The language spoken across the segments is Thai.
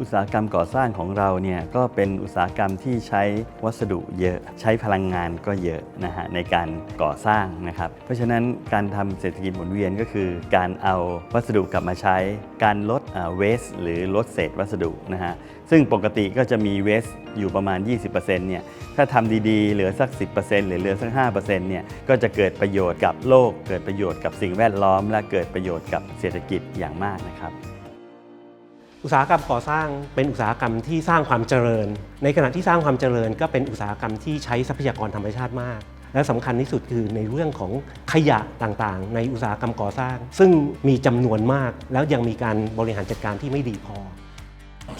อุตสาหกรรมก่อสร้างของเราเนี่ยก็เป็นอุตสาหกรรมที่ใช้วัสดุเยอะใช้พลังงานก็เยอะนะฮะในการก่อสร้างนะครับ เพราะฉะนั้นการทำเศรษฐกิจหมุนเวียนก็คือ การเอาวัสดุกลับมาใช้ การลดเวสหรือลดเศษวัสดุนะฮะซึ่งปกติก็จะมีเวสอยู่ประมาณ 20%เนี่ยถ้าทำดีๆ เหลือสัก 10%หรือเหลือสัก 5%เนี่ยก็จะเกิดประโยชน์กับโลก เกิดประโยชน์กับสิ่งแวดล้อม และเกิดประโยชน์กับเศรษฐกิจอย่างมากนะครับ อุตสาหกรรมก่อสร้างเป็นอุตสาหกรรมที่สร้างความเจริญ ในขณะที่สร้างความเจริญ ก็เป็นอุตสาหกรรมที่ใช้ทรัพยากรธรรมชาติมาก และสำคัญที่สุดคือในเรื่องของขยะต่างๆ ในอุตสาหกรรมก่อสร้าง ซึ่งมีจำนวนมากแล้วยังมีการบริหารจัดการที่ไม่ดีพอ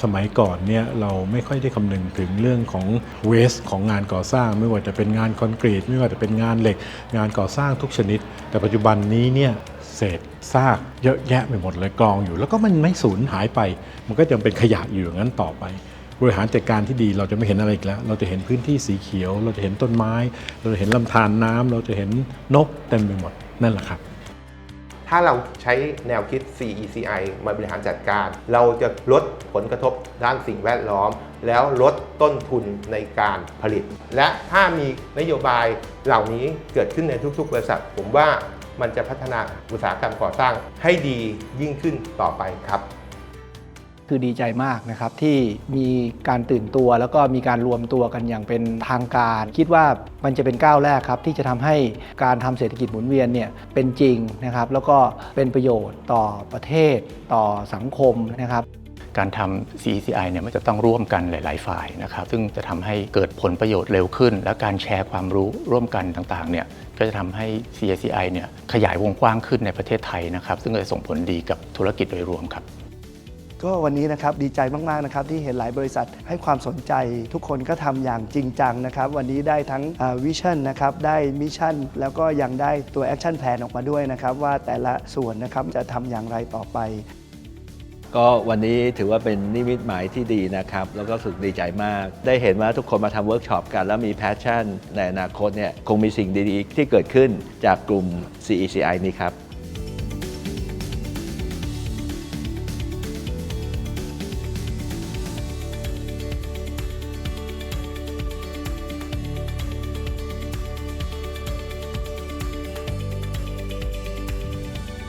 สมัยก่อนเนี่ยเราไม่ค่อยได้คำนึงถึงเรื่องของเวสของงานก่อสร้าง ไม่ว่าจะเป็นงานคอนกรีต ไม่ว่าจะเป็นงานเหล็ก งานก่อสร้างทุกชนิด แต่ปัจจุบันนี้เนี่ยเศษซากเยอะแยะไปหมดเลยกองอยู่ แล้วก็มันไม่สูญหายไป มันก็ยังเป็นขยะอยู่อย่างนั้นต่อไป บริหารจัดการที่ดีเราจะไม่เห็นอะไรอีกแล้ว เราจะเห็นพื้นที่สีเขียว เราจะเห็นต้นไม้ เราจะเห็นลำธารน้ำเราจะเห็นนกเต็มไปหมดนั่นแหละครับ ถ้าเราใช้แนวคิด CECI มาบริหารจัดการ เราจะลดผลกระทบด้านสิ่งแวดล้อม แล้วลดต้นทุนในการผลิต และถ้ามีนโยบายเหล่านี้เกิดขึ้นในทุกๆ บริษัท ผมว่ามันจะพัฒนาอุตสาหกรรมก่อสร้างให้ดียิ่งขึ้นต่อไปครับ คือดีใจมากนะครับที่มีการตื่นตัว แล้วก็มีการรวมตัวกันอย่างเป็นทางการ คิดว่ามันจะเป็นก้าวแรกครับ ที่จะทำให้การทำเศรษฐกิจหมุนเวียนเนี่ยเป็นจริงนะครับ แล้วก็เป็นประโยชน์ต่อประเทศ ต่อสังคมนะครับการทำ CECI เนี่ยมันจะต้องร่วมกันหลาย ๆ ฝ่ายนะครับ ซึ่งจะทำให้เกิดผลประโยชน์เร็วขึ้น และการแชร์ความรู้ร่วมกันต่าง ๆ เนี่ยก็จะทำให้ CECI เนี่ยขยายวงกว้างขึ้นในประเทศไทยนะครับ ซึ่งจะส่งผลดีกับธุรกิจโดยรวมครับ ก็วันนี้นะครับดีใจมากๆนะครับที่เห็นหลายบริษัทให้ความสนใจ ทุกคนก็ทำอย่างจริงจังนะครับ วันนี้ได้ทั้งวิชั่นนะครับได้มิชชั่น แล้วก็ยังได้ตัวแอคชั่นแพลนออกมาด้วยนะครับว่าแต่ละส่วนนะครับจะทำอย่างไรต่อไป ก็วันนี้ถือว่าเป็นนิมิตหมายที่ดีนะครับ แล้วก็รู้สึกดีใจมาก ได้เห็นว่าทุกคนมาทำเวิร์กช็อปกัน แล้วมีแพชชั่น ในอนาคตเนี่ยคงมีสิ่งดีๆ ที่เกิดขึ้นจากกลุ่ม CECI นี้ครับ